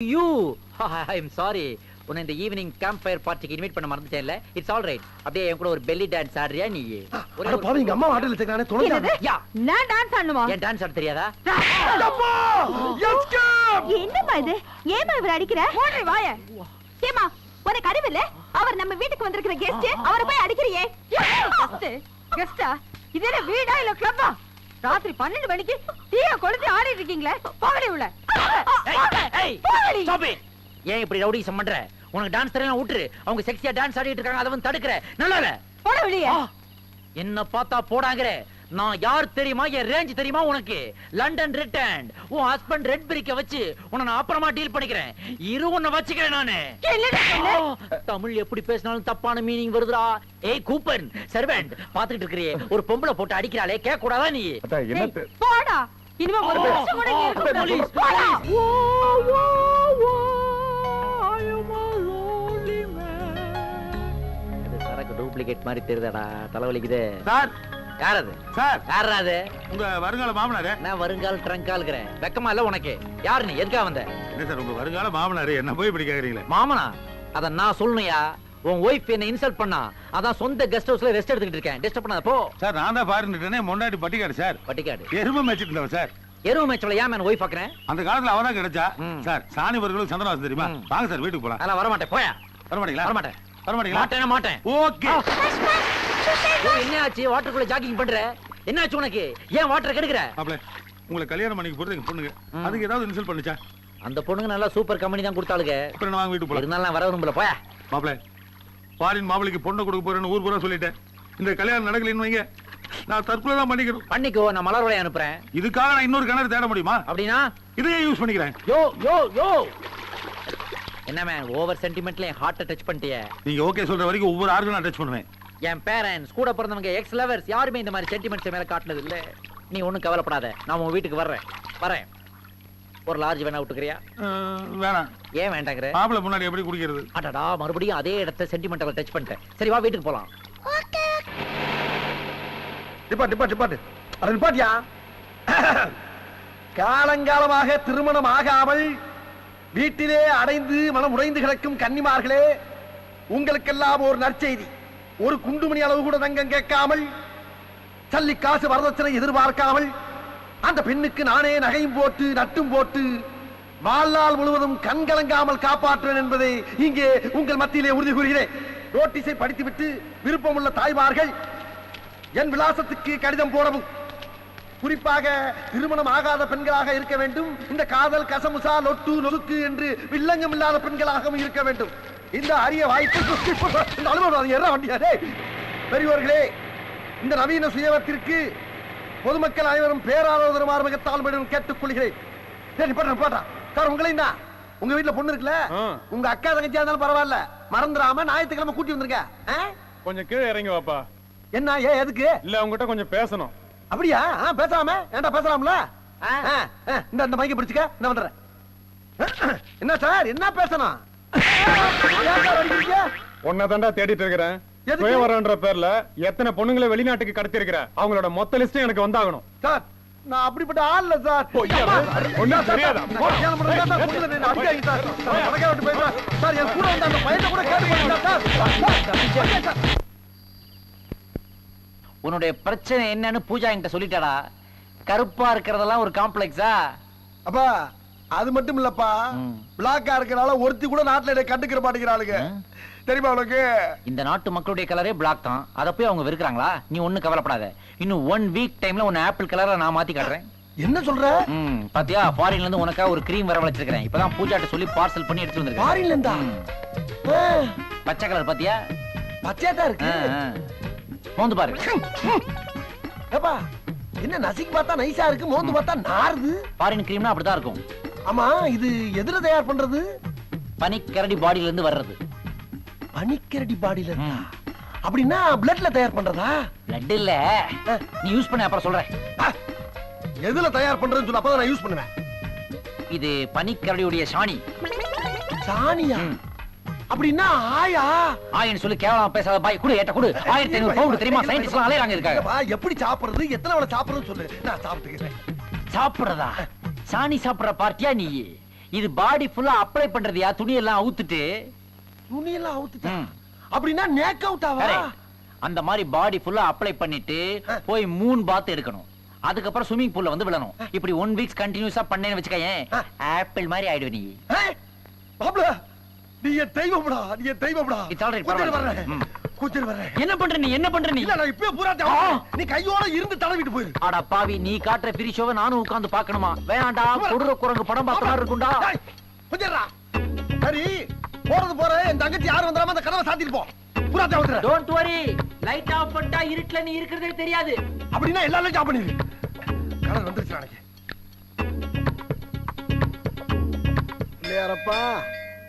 You I am sorry உன்னை இந்த evening campfire பார்ட்டிக்கு இன்வைட் பண்ண மறந்துட்டேன்ல இட்ஸ் ஆல் ரைட் அப்படியே என் கூட ஒரு பெல்லி டான்ஸ் ஆடுறியா நீ? ஒரே பாவி எங்க அம்மா ஆட்டல வச்சிருக்கானே என்னது? தொலைஞ்சானே யா. நான் டான்ஸ் ஆடணுமா? ஏன் டான்ஸ் ஆட தெரியாதா? அப்பா எஸ்கேப் என்னம்மா இது? ஏமா இவர் அடிக்கிற? ஓடுறி வாய. ஏமா உனக்கு அறிவில்ல அவர் நம்ம வீட்டுக்கு வந்திருக்கிற கெஸ்ட் அவரை போய் அடிக்கிறியே. கெஸ்ட் கெஸ்டா இது என்ன வீடா இல்ல கிளப்பா ராத்திரி பன்னெண்டு மணிக்கு டீய கொளுத்தி ஆடிட்டு இருக்கீங்களே? போகடி உள்ள. ஏன் இப்படி ரவுடிசம் பண்ற? உனக்கு டான்ஸ் தெரியலாம் விட்டுரு. அவங்க செக்ஸியா டான்ஸ் ஆடிட்டு இருக்காங்க அதை வந்து தடுக்கிற நல்லா போட வெளியே. என்ன பார்த்தா போடாங்கற. நான் யார் தெரியுமா? என் ரேஞ்ச் தெரியுமா உனக்கு? லண்டன் ரிட்டர்ன் உன் ஹஸ்பண்ட் ரெட் பிரிக்க வச்சு உன்னை நான் அப்புறமா டீல் பண்ணிக்கிறேன். இரு உன்னை வச்சுக்கிறேன் நானு. தமிழ் எப்படி பேசினாலும் தப்பான மீனிங் வருதுடா. ஏய் கூப்பன் சர்வெண்ட் பாத்துக்கிட்டு இருக்கிறியே. ஒரு பொம்பளை போட்டு அடிக்கிறாளே கேட்க கூடாதா நீ போடா. இனிமே ஒரு நிமிஷம் கூட ஓ. இது சரக்கு டூப்ளிகேட் மாதிரி தெரியுதாடா? தலைவலிக்குது. சார் யார் அது? சார். யாரா அது? உங்க வருங்கால மாமனாரு? நான் வருங்கால் ட்ரங்கால்கிறேன் வெக்கமா இல்ல உனக்கு. யார் நீ? எதுக்கா வந்த? என்ன சார் உங்க வருங்கால மாமனாரு? என்ன போய் இப்படி கேக்குறீங்களே? மாமனா அத நான் சொல்லணுயா உன் ஒய்ஃப் என்ன இன்சல்ட் பண்ணா. அதான் சொந்த கெஸ்ட் ஹவுஸ்ல ரெஸ்ட் எடுத்துக்கிட்டு இருக்கேன். டிஸ்டர்ப் பண்ணாத போ. சார் நான் தான் பாருந்துட்டேனே மொண்டாட்டி பட்டிக்காடு சார். பட்டிக்காடு. எருமை மேய்ச்சிட்டு இருந்தவன் சார். எருவு மேட்ச்ல ஏன் மேன் ஒய்ஃப் பாக்குறேன்? அந்த காலத்துல அவதான் கிடைச்சா. ம். சார் சாணி பர்களுக்கு சந்திரவாசம் தெரியுமா. வாங்க சார் வீட்டுக்கு போலாம். அதெல்லாம் வர மாட்டேன் போயா. வர மாட்டீங்களா வர மாட்டேன் வர மாட்டீங்களா மாட்டேன். மாட்டேன் ஓகே என்ன ஆச்சு வாட்டருக்குள்ள ஜாகிங் பண்ற? என்ன ஆச்சு உனக்கு? ஏன் வாட்டர் கெடுக்கிற? மாப்பிள உங்களை கல்யாணம் பண்ணிக்கு போறது எங்க பொண்ணுங்க. அதுக்கு ஏதாவது இன்சல்ட் பண்ணுச்சா? அந்த பொண்ணுங்க நல்லா சூப்பர் கம்பெனி தான் கொடுத்தாளுங்க. அப்புறம் நான் வீட்டுக்கு போலாம். இருந்தாலும் வர விரும்பல போயா. மாப்பிள ஃபாரின் மாப்பிளைக்கு பொண்ணை கொடுக்க போறேன்னு ஊர் பூரா சொல்லிட்டேன். இந்த கல்யாணம் நடக்கலைன்னு வைங்க. நான் தற்கொலை தான் பண்ணிக்கணும் பண்ணிக்கோ நான் மலர் வளைய அனுப்புறேன். இதுக்காக நான் இன்னொரு கிணறு தேட முடியுமா? அப்படின்னா? இதையே யூஸ் பண்ணிக்கிறேன். யோ யோ யோ! என்ன மேன் ஓவர் சென்டிமெண்ட்ல என் ஹார்ட்டை டச் பண்ணிட்டியே. நீங்க ஓகே சொல்ற வரைக்கும் ஒவ்வொரு ஆர்க்கும் நான் டச் பண்ணுவேன். என் பேரண்ட்ஸ் கூட பிறந்தவங்க எக்ஸ் லவர்ஸ் யாருமே இந்த மாதிரி சென்டிமெண்ட்ஸ் மேல காட்டினது இல்ல. நீ ஒண்ணும் கவலைப்படாத. நான் உன் வீட்டுக்கு வர்றேன். வரேன். ஒரு லார்ஜ் வேணா விட்டுக்கிறியா? வேணாம். ஏன் வேண்டாங்கிற? மாப்பிளை முன்னாடி எப்படி குடிக்கிறது? அடடா மறுபடியும் அதே இடத்த சென்டிமெண்டல டச் பண்ணிட்டேன். சரி வா வீட்டுக்கு போலாம். டிப்பாட் டிப்பாட் டிப்பாட் அட நிப்பாட்டியா? காலங்காலமாக திருமணம் ஆகாமல் வீட்டிலே அடைந்து மனம் உடைந்து கிடக்கும் கன்னிமார்களே உங்களுக்கெல்லாம் ஒரு நற்செய்தி. ஒரு குண்டுமணி அளவு கூட தங்கம் கேட்காமல் சல்லி காசு வரதட்சணை எதிர்பார்க்காமல் அந்த பெண்ணுக்கு நானே நகையும் போட்டு நட்டும் போட்டு வாழ்நாள் முழுவதும் கண்கலங்காமல் காப்பாற்றுவேன் என்பதை இங்கே உங்கள் மத்தியிலே உறுதி கூறுகிறேன். நோட்டீஸை படித்துவிட்டு விருப்பமுள்ள தாய்மார்கள் என் விலாசத்துக்கு கடிதம் போடவும். குறிப்பாக திருமணம் ஆகாத பெண்களாக இருக்க வேண்டும். இந்த காதல் கசமுசா லொட்டு நொறுக்கு என்று வில்லங்கம் இல்லாத பெண்களாகவும் இருக்க வேண்டும். இந்த அரிய வாய்ப்பு அனுபவம் என்ன வண்டியா? டேய்? பெரியோர்களே இந்த நவீன சுயவத்திற்கு பொதுமக்கள் அனைவரும் பேராதரவு மார்மகத்தால் மேடம் கேட்டுக் கொள்கிறேன். சரி போட்டா போட்டா சார் உங்களையும் தான் உங்க வீட்டுல பொண்ணு இருக்குல்ல. உங்க அக்கா தங்கச்சியா இருந்தாலும் பரவாயில்ல. மறந்துடாம ஞாயிற்றுக்கிழமை கூட்டி வந்துருங்க. ஆ? கொஞ்சம் கீழே இறங்கி வாப்பா. என்ன ஏன் எதுக்கு? இல்ல உங்ககிட்ட கொஞ்சம் பேசணும். அப்படியா? ஆ, பேசாம? ஏன்டா பேசலாம்ல? ஆ, ஆ, ஆ, இந்த இந்த மைக்க பிடிச்சுக்க. இந்த வந்துடுறேன். என்ன சார் என்ன பேசணும்? ஏன் சார் அடிக்கிறீங்க? உன்னை தாண்டா தேடிட்டு இருக்கிறேன்? சுயவரன்ற பேர்ல எத்தனை பொண்ணுங்களை வெளிநாட்டுக்கு கடத்தி இருக்கிற அவங்களோட மொத்த லிஸ்டும் எனக்கு வந்தாகணும் சார் நான் அப்படிப்பட்ட ஆள் இல்ல? ஒண்ணும் தெரியாதா? என் கூட வந்த அந்த பையனை கூட கேட்டு. Sir, sir. உன்னுடைய பிரச்சனை என்னன்னு பூஜா என்கிட்ட சொல்லிட்டாடா கருப்பா இருக்கிறதெல்லாம் ஒரு காம்ப்ளெக்ஸா அப்பா அது மட்டும் இல்லப்பா. பிளாக்கா இருக்கனால ஒருத்தி கூட நாட்டுல என்னை கண்டுக்கிற மாட்டேங்கிறாளுங்க. தெரியுமா உனக்கு? இந்த நாட்டு மக்களுடைய கலரே பிளாக் தான். அதை போய் அவங்க வெறுக்கிறாங்களா? நீ ஒண்ணும் கவலைப்படாத. இன்னும் ஒன் வீக் டைம்ல உன்னை ஆப்பிள் கலரை நான் மாத்தி காட்டுறேன். என்ன சொல்ற? ம். பாத்தியா? ஃபாரின்ல இருந்து உனக்கா ஒரு கிரீம் வரவழைச்சிருக்கேன் இப்பதான் பூஜாட்ட சொல்லி பார்சல் பண்ணி எடுத்து வந்திருக்கேன். ஃபாரின்ல இருந்தா? பச்சை கலர் பாத்தியா? பச்சையா தான் இருக்கு. மோந்து பாரு. ஏப்பா என்ன நசிக்கு பார்த்தா நைஸா இருக்கு மோந்து பார்த்தா நாறுது. ஃபாரின் கிரீம்னா அப்படிதான் இருக்கும். ஆமா இது எதுல தயார் பண்றது? பனிக்கரடி பாடியில இருந்து வர்றது. பனிக்கரடி பாடியில இருந்தா. அப்படின்னா பிளட்ல தயார் பண்றதா? லட்டு இல்ல. நீ யூஸ் பண்ண அப்புறம் சொல்றேன். எதுல தயார் பண்றதுன்னு சொல்ல அப்பதான் நான் யூஸ் பண்ணுவேன். இது பனிக்கரடியுடைய சாணி. சாணியா. அப்படின்னா ஆயா? ஆயின்னு சொல்லி கேவலமா பேசாத பாய் குடு ஏட்ட குடு. ஆயிரத்தி ஐநூறு பவுண்ட் தெரியுமா? சயின்டிஸ்ட் எல்லாம் அலையறாங்க இருக்காங்க எப்படி சாப்பிடுறது? எத்தனை வேளை சாப்பிடுறதுன்னு சொல்லு. நான் சாப்பிட்டுக்கிறேன். சாப்பிடுறதா? சாணி சாப்பிடுற பார்ட்டியா நீ இது பாடி ஃபுல்லா அப்ளை பண்றதுயா? துணி எல்லாம் அவுத்துட்டு? துணியெல்லாம் அவுத்துட்டா. அப்படின்னா நேக் அவுட் ஆவா. அந்த மாதிரி பாடி ஃபுல்லா அப்ளை பண்ணிட்டு போய் மூணு பாத் எடுக்கணும். அதுக்கப்புறம் ஸ்விமிங் பூல்ல வந்து விழணும். இப்படி ஒன் வீக்ஸ் கண்டினியூஸா பண்ணேன்னு வச்சுக்கயேன். ஆப்பிள் மாதிரி ஆயிடுவ நீ மாப்ள நீ தெய்வம்டா நீ தெய்வம்டா. Right, கொஞ்சம் பரவாயில்ல. கொஞ்சம் வர்றேன் என்ன பண்ற நீ? என்ன பண்ற நீ? இல்ல நான் இப்பவே பூரா நீ கையோட இருந்து தடவிட்டு போயிரு. அட பாவி நீ காட்டுற பிரி ஷோவை நானும் உட்கார்ந்து பார்க்கணுமா? வேணாண்டா கொடுற குரங்கு படம் பார்த்த மாதிரி இருக்கும்டா. டேய், கொஞ்சம் இருடா. சரி போறது போற என் தங்கச்சி யாரும் வந்துடாம அந்த கதவை சாத்திட்டு போ. பூரா தேவை டோன்ட் வரி லைட் ஆஃப் பண்ணிட்டா இருட்டுல நீ இருக்கிறதே தெரியாது. அப்படின்னா எல்லாரும் ஜாப் பண்ணிரு. கடன் வந்துருச்சு நாளைக்கு. இல்லையாரப்பா.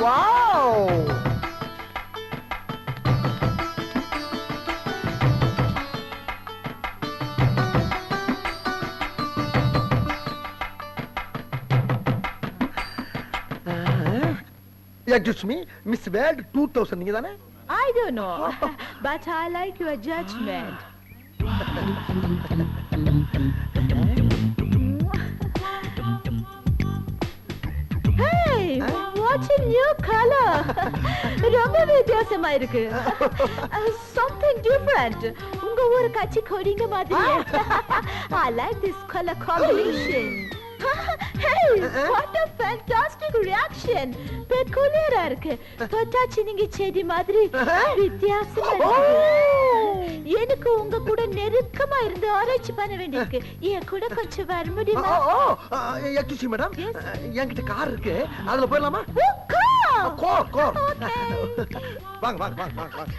Wow excuse me Miss World two thousand நீங்க தானே I don't know, but I like your judgment. A new color! ரொம்ப வித்தியாசமா இருக்கு Uh, something different. உங்க ஊரு கட்சி கொடிங்க மாதிரி I like this color combination. hey, what a fantastic reaction! பெக்குலியரா இருக்கு தொட்டாச்சு நீங்க செடி மாதிரி வித்தியாசமா இருக்கு எனக்கு உங்க கூட நெருக்கமா இருந்து ஆராய்ச்சி பண்ண வேண்டியிருக்கு. என் கூட கொஞ்சம் வர முடியுமா? Excuse madam. என்கிட்ட கார் இருக்கு. அதுல போயிடலாமா! கோர்! கோர். வாங்க வாங்க வாங்க வாங்க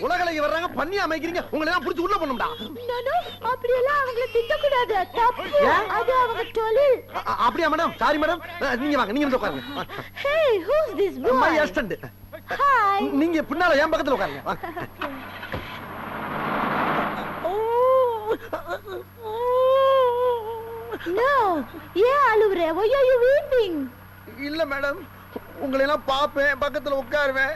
உலகலைக்கு வர்றாங்க பண்ணியா அமைக்கிறீங்க உங்களை எல்லாம் புடிச்சு உள்ள பண்ணும்டா அப்படியெல்லாம் அவங்கள திட்டக்கூடாது? அது அவங்க தொழில் அ- அ- அப்படியா மேடம் சாரி மேடம் நீங்க வாங்க நீங்க வந்து உட்காருங்க Hey, who's this my boy? Assistant Hi. நீங்க பின்னால என் பக்கத்துல உட்காருங்க வாங்க. No, ஏன் அழுவுற? Why are you weeping? இல்ல மேடம் உங்களை எல்லாம் பாப்பேன் பக்கத்துல உட்காருவேன்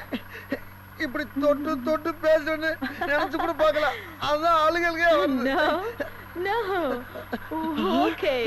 இப்படி தொட்டு தொட்டு பேசுன்னு நினைச்சு கூட பார்க்கல அதான் ஆளுகளுக்கே வருது No, no. Okay.